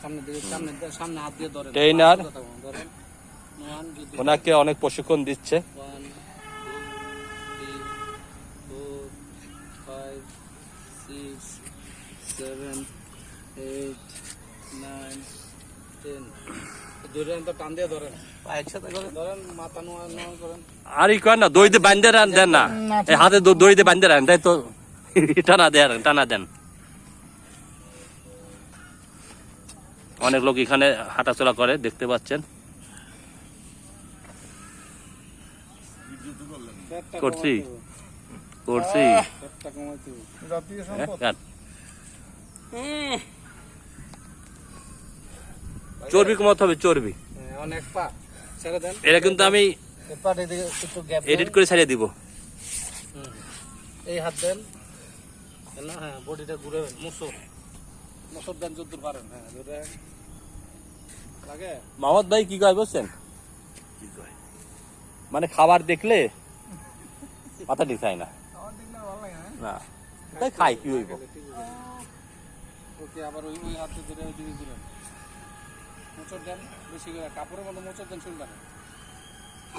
সামনে দিকে সামনে সামনে হাত দিয়ে ধরে Trainer. ধরেন ওনাকে অনেক প্রশিক্ষণ দিচ্ছে থ্রি ফোর আর ই করেন না দইতে বান্ধে রান দেন না। এই হাতে দ- দড়িতে বান্ধে রান তাই তো টানা দেন টানা দেন। অনেক লোক এখানে হাঁটাচলা করে দেখতে পাচ্ছেন। করছি। করছি। চর্বি কমাতে হবে চর্বি। হ্যাঁ, অনেক পা। ছেড়ে দেন। এটা কিন্তু আমি এডিট করে ছাড়িয়ে দিব। এই হাত দেন। হ্যাঁ বডিটা ঘুরে মুসর মুসর দেন যদ্দূর পারেন। হ্যাঁ ধরে লাগে? মোহাম্মদ ভাই কি কয় বুঝছেন মানে খাবার দেখলে মাথা ঠিক না। লাগে না তাই খাই কি হইব? ওকে আবার ওই ওই হাতে ধরে ওই দিকে মোচর দেন বেশি কাপড়ের মতো মোচড় দেন শুনবেন